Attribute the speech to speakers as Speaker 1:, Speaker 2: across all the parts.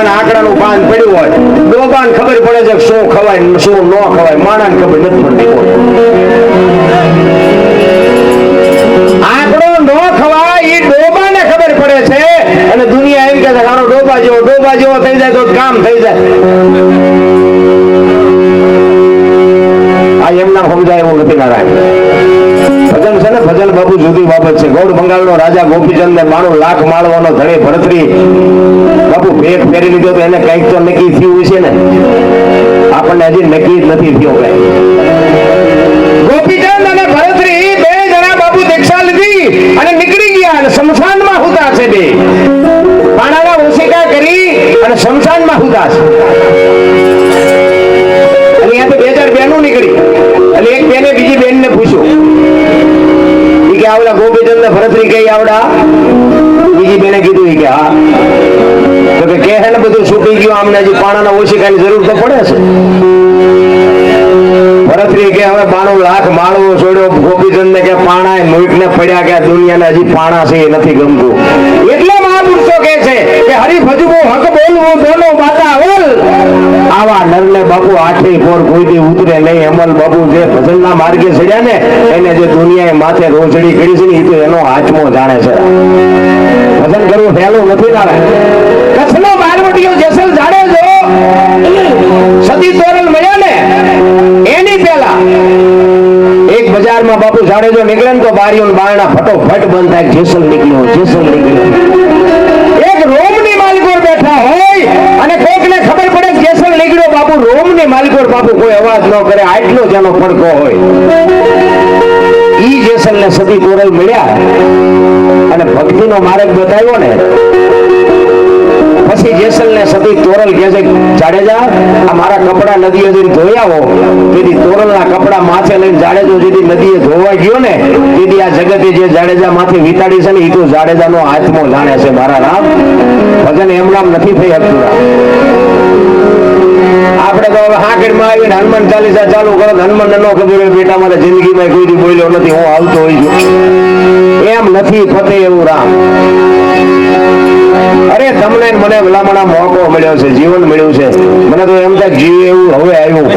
Speaker 1: અને આંકડાનું પાન પડ્યું હોય ડોબાને ખબર પડે છે શું ખવાય શું ન ખવાય માણાને ખબર નથી પડતી આંકડો ન ખવાય એ ડોબાને ખબર પડે છે. અને દુનિયા એમ કે છે આનો ડોબા જેવો ડોબા જેવો થઈ જાય તો કામ થઈ જાય. આ એમના સમજાય એવું નથી નારાયણ. ભજન છે ને, ભજન બાબુ જુદી બાબત છે. ગૌડ બંગાળનો રાજા ગોપીચંદ ને માણું લાખ માળવાનો ધણી ભરતરી ભેટ ફેરી લીધો તો એને કંઈક તો નક્કી થયું છે ને? આપણને હજી નક્કી જ નથી થયું કઈ. ગોપીચંદ અને ભરતરી બે જણા બાપુ દીક્ષા લીધી અને નીકળી ગયા અને શમશાનમાં હુતા છે બે. પાણાના ઓશિકા કરી અને શમશાનમાં હુતા છે. અને તો બે હજાર બેનો નીકળી. અને એક બેને બીજી બેન ને પૂછ્યું કે આવડા ગોપીચંદ ભરતરી કઈ આવડા? બીજી બેને કીધું કે હા. તો કે કે ને બધું છૂટી ગયું, આમને હજી પાણાના ઓશિકાની જરૂર તો પડે છે. ભરતરી કે હવે બાણું લાખ માળવો છોડ્યો ગોપીચંદ ને કે પાણા મુઈક ને પડ્યા કે દુનિયાને હજી પાણા છે એ નથી ગમતું. એટલે મહાપુરુષો કે છે કે હરી ભજવું હક બોલવું, બોલો માતા, બોલ. આવા નરને બાપુ આઠે પોર કોઈથી ઉતરે નહીં. અમલ બાપુ જે ભજનના માર્ગે ચડ્યા ને, એને જે દુનિયાએ માથે રોજડી કરી છે ને એ તો એનો હાચમો જાણે છે. ભજન કરવું સહેલું નથી નારે બજારમાં જો નીકળે ને તો બારીઓ બારણા ફટોફટ બંધ થાય, જેસલ નીકળ્યો જેસલ નીકળ્યો. એક રોમની માલિકોર બેઠા હોય અને કોકને ખબર પડે જેસલ નીકળ્યો, બાપુ રોમની માલિકોર બાપુ, કોઈ અવાજ ન કરે, આટલો જ એનો હોય. ઈ જેસલ ને સતી ગોરલ મળ્યા. અને ભક્તિનો માર્ગ બતાવ્યો ને પછી જેસલ ને સતી તોરલ કે છે, જાડેજા, આ મારા કપડા નદીએ જઈને ધોયા હો તેથી તોરલના કપડા માથે લઈને જાડેજો જેથી નદીએ ધોવા ગયો ને, તેથી આ જગતે જે જાડેજા માથે વિતાડી છે ને એ તો જાડેજા નો આત્મો જાણે છે મારા રામ. ભજન એમ નામ નથી થઈ શકતું. આપણે તો હવે હાકડમાં આવીને હનુમાન ચાલીસા ચાલુ કરો હનુમાન ન ખબર બેટા મારે જિંદગીમાં કોઈ બોલ્યો નથી, હું આવતો હોય છું. એમ નથી ફતે એવું રામ. અરે તમને મને ભલામણા મોકો મળ્યો છે, જીવન મળ્યું છે. મને તો એમ થાય જીવ એવું હવે આવ્યું.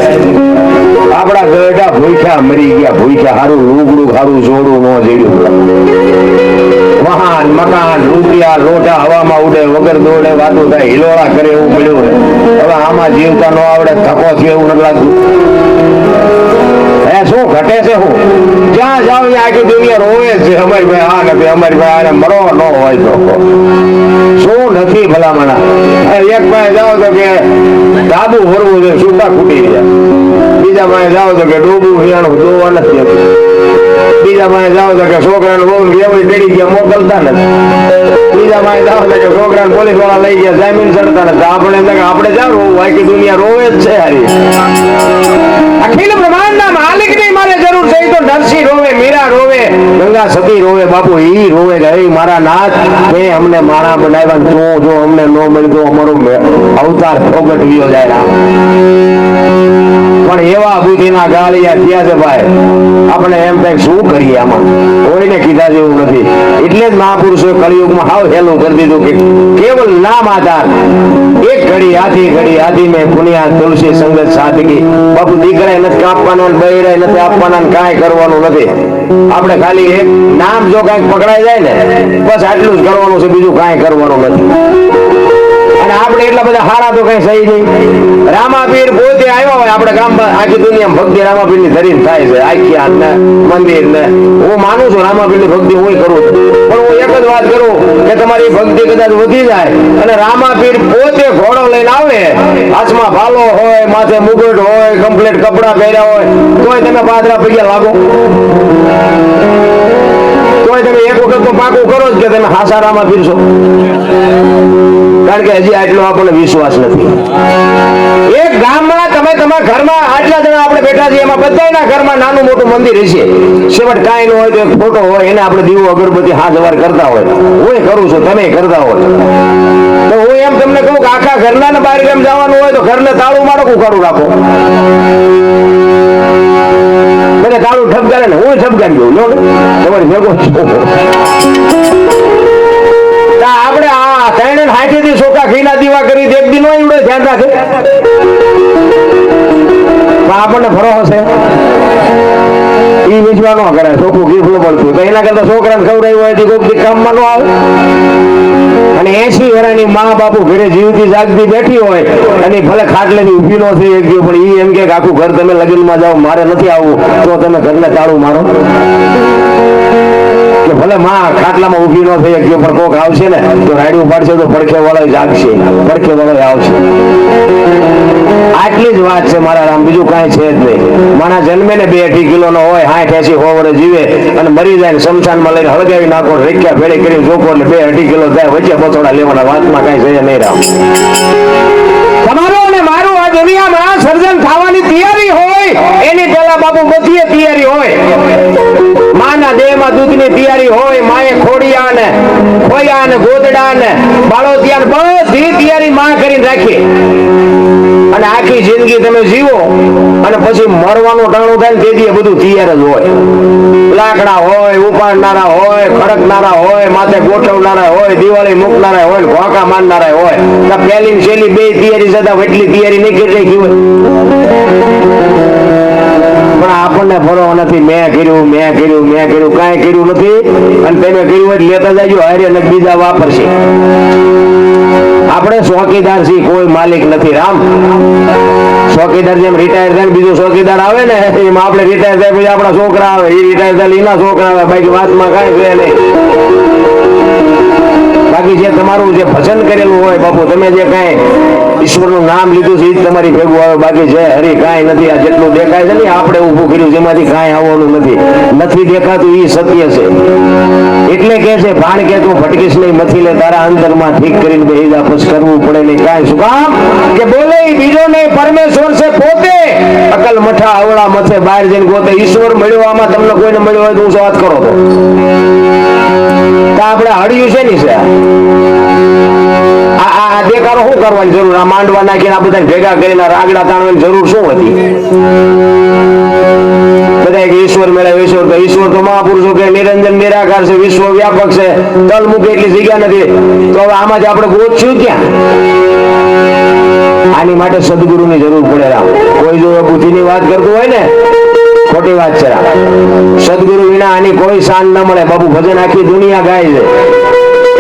Speaker 1: આપણા ગરડા ભૂખ્યા મરી ગયા, ભૂખ્યા હારું રૂગડું હારું, જોડું ન જેડ્યું. વાહન મકાન, રૂપિયા, લોટા હવામાં ઉડે, વગર દોડે, વાતો થાય, હિલોળા કરે એવું મળ્યું હવે આમાં જીવતા ન આવડે, ધક્કો થયો એવું નથી લાગતું. હે, શું ઘટે છે શું જ્યાં જાવ આખી દુનિયા રોવે છે, અમારી ભાઈ આ નથી, અમારી ભાઈ આને મરો ન હોય તો. શું નથી ભલામણા? એક પાસે જાઓ તો કે ડાબુ ફરવું છે, છૂટા ખૂટી ગયા. બીજા પાસે જાઓ તો કે ડોબું હિયાણું જોવા નથી બીજા પાસે જાઓ તો કે છોકરાને બહુ લેવડી ચડી ગયા, મોકલતા નથી. બીજા પાસે જાઓ તો કે છોકરાને પોલીસવાળા લઈ ગયા, જામીન ચડતા નથી. આપણે આપણે જાવ રોવું, આખી દુનિયા રોવે જ છે હારી અખિલ બ્રહ્માંડના માલિકની મારે જરૂર છે ઈ તો નરસિંહ રોવે મીરા રોવે ગંગા રોવે બાપુ, ઈ રોવે કે મારા નાથ. તે અમને માણા બનાવ્યા જો જો અમને નો મળ્યો અમારો અવતાર પ્રગટ વિયો જાય પણ એવા બુદ્ધિના ગાળિયા થયા છે ભાઈ. આપણે એમ થાય શું કરીએ આમાં? કોઈને કીધા જેવું નથી. એટલે જ મહાપુરુષોએ કળિયુગમાં હાવ હેલું કરી દીધું કે કેવલ નામ આધાર. એક ઘડી, આધી ઘડી, આધી મેં પુનિયા, તુલસી, સંગત, સાદગી. બાપુ દીકરા નથી કાપવાના બૈરાય નથી આપવાના કાંઈ કરવાનું નથી. આપણે ખાલી એક નામ જો કાંઈક પકડાઈ જાય ને, બસ આટલું જ કરવાનું છે, બીજું કાંઈ કરવાનું નથી. આપણે એટલા બધા હારા તો કઈ સહી નહીં. રામાપીર પોતે આવ્યા હોય, આપણે ગામમાં આખી દુનિયામાં ભક્તિ રામાપીરની ધરીને થાય છે. આખ્યાન ને મંદિર ને હું માનું છું રામાપીરની ભક્તિ હું કરું પણ હું એક જ વાત કરું કે તમારી ભક્તિ કદાચ વધી જાય અને રામાપીર પોતે ઘોડો લઈને આવે, હાથમાં ભાલો હોય, માથે મુગટ હોય કમ્પ્લીટ કપડા પહેર્યા હોય, તોય તમે પાદરા પગ્યા લાગો. તોય તમે એક વખત તો પાકું કરો જ કે તમે હાસારામાં પીરશો કારણ કે હજી આટલો આપણને વિશ્વાસ નથી. એક ગામમાં તમે તમારા ઘરમાં આટલા જણા આપણે બેઠા છીએ, એમાં બધાના ઘરમાં નાનું મોટું મંદિર હશે. છેવટ કાંઈ ન હોય તો એક ફોટો હોય, એને આપણે દીવો, અગરબત્તી, હાથ વાર કરતા હોય. હું કરું છું, તમે કરતા હોય. તો હું એમ તમને કહું કે આખા ઘરના ને બહાર કેમ જવાનું હોય તો ઘરને તાળું મારો ઉખાડું રાખો? મને તાળું ઠપકારે ને હું ઠપકારી ગયું તમારી ભેગો તા આપણે આ ત્રણે હાથે થી સોખા ઘીના દીવા કરી એક દી નો ઈવડે ધ્યાન રાખે. આપણને ફરો હશે ઈ વેચવા કરે છોકરું ગીફલું ફૂલ પડતું તો એના કરતા છોકરાને ખવડાવ્યું હોય કોઈક દી કામમાં ન આવે. અને એસી વેરાની મા બાપુ ઘરે જીવતી જાગતી બેઠી હોય, અને ભલે ખાટલેથી ઊભી ન થઈ ગયો પણ ઈ એમ કે આખું ઘર તમે લગ્નમાં જાઓ, મારે નથી આવવું, તો તમે ઘરને તાળું મારો. ભલે માં ખાટલામાં ઊભી ન થઈ શક્યો પણ કોક આવશે ને, તો રાડી ઉપાડશે તો પડખે વાળો જાગશે પડખે વાળો આવશે. આટલી જ વાત છે મારા રામ, બીજું કાંઈ છે જ નહીં. માણા જન્મે ને બે અઢી કિલો નો હોય, હાઠ, એસી હોવડે જીવે અને મરી જાય ને શમશાનમાં લઈને હળગાવી નાખો રેખ્યા ભેળી કરી જોકો એટલે બે અઢી કિલો થાય, વચ્ચે બસોડા લેવાના વાતમાં કાંઈ છે નહીં રામ. દુનિયામાં સર્જન થવાની તૈયારી હોય, એની પહેલા બાપુ બધી તૈયારી હોય. માના દેહમાં દૂધની તૈયારી હોય, માએ ખોડિયા ને ખોયા ને ગોદડા ને બાળોતિયા બધી તૈયારી માં કરીને રાખી. અને આખી જિંદગી તમે જીવો અને પછી મરવાનું ટાણું થાય ને દી બધું તૈયાર જ હોય. લાકડા હોય, ઉપાડનારા હોય, ખડકનારા હોય, માથે ગોઠવનારા હોય, દિવાળી મૂકનારા હોય, ને ઘોંકા મારનારા હોય. તો પહેલી છેલ્લી બે તૈયારી જતા એટલી તૈયારી નહીં કરી રાખી હોય. પણ આપણને ફરો નથી, મેં કર્યું મેં કર્યું મેં કર્યું, કાંઈ કર્યું નથી. અને તમે કર્યું હોય લેતા જાજો, હારે અને બીજા વાપરશે. આપણે ચોકીદાર છીએ, કોઈ માલિક નથી, રામ. ચોકીદાર જેમ રિટાયર થાય બીજો ચોકીદાર આવે ને, એમ આપણે રિટાયર થાય પછી આપણા છોકરા આવે એ રિટાયર થાય એના છોકરા આવે, બાકી વાતમાં કાંઈ છે નહીં. બાકી જે તમારું જે ભજન કરેલું હોય બાપુ, તમે જે કાંઈ ઈશ્વરનું નામ લીધું છે એ તમારી ભેગું આવે. બાકી છે હરી કાંઈ નથી, આ જેટલું દેખાય છે ને આપણે ઊભું કર્યું છે, એમાંથી કાંઈ આવવાનું નથી. નથી દેખાતું એ સત્ય છે. એટલે કે છે, ભાણ કે તું ભટકીશ નહીં, મથી લે, તારા અંતરમાં ઠીક કરીને બેહી જા કરવું પડે નહીં. કાંઈ શું કામ? કે બોલે બીજો નહીં, પરમેશ્વર છે પોતે. અકલ મઠા અવળા મથે બહાર જઈને ગોતે. ઈશ્વર મળ્યો, આમાં તમને કોઈને મળ્યો હોય તો હું વાત કરો તો? આપણે હળિયું છે ને છે? આ દેખાડો શું કરવાની જરૂર? આ માંડવા નાખીને આ બધા ભેગા કરીને રાગડા તાણવાની જરૂર શું હતી? બધા ઈશ્વર મેળવે, ઈશ્વર તો ઈશ્વર તો મહાપુરુષો કે નિરંજન નિરાકાર છે વિશ્વ વ્યાપક છે. તલ મૂકે એટલી જગ્યા નથી. તો હવે આમાં જ આપણે ગોતશું ક્યાં? આની માટે સદગુરુની જરૂર પડે રામ. કોઈ જો બુદ્ધિની વાત કરતું હોય ને, ખોટી વાત છે સદગુરુ વિના આની કોઈ શાન ન મળે. બાબુ ભજન આખી દુનિયા ગાય છે.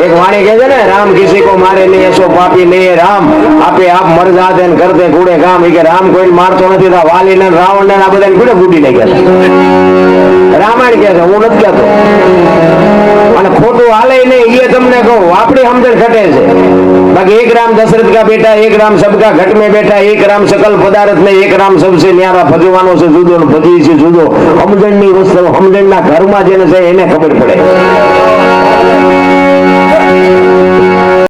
Speaker 1: એક વાણી કહે છે ને, રામ કિસી કો મારે નહીં, એસો પાપી નહીં રામ. આપે આપ મરજા દે કરતે કુડે કામ કે રામ કોઈ મારતો નથી, તો વાલી ને રાવણ ને આ બધા કુડે લઈ ગયા રામાયણ કહે છે, હું નથી કહેતો. અને ખોટું હાલે નહીં એ તમને કહું આપણી સમજણ ઘટે છે. બાકી એક રામ દશરથ કા બેટા, એક રામ સબકા ઘટ में બેઠા એક રામ સકલ પદાર્થ ને એક રામ સબસે ન્યારા ભજવાનો છે, જુદો ને ભજી છે જુદો. સમજણની વસ્તુ, સમજણના ઘરમાં જેને છે એને ખબર પડે.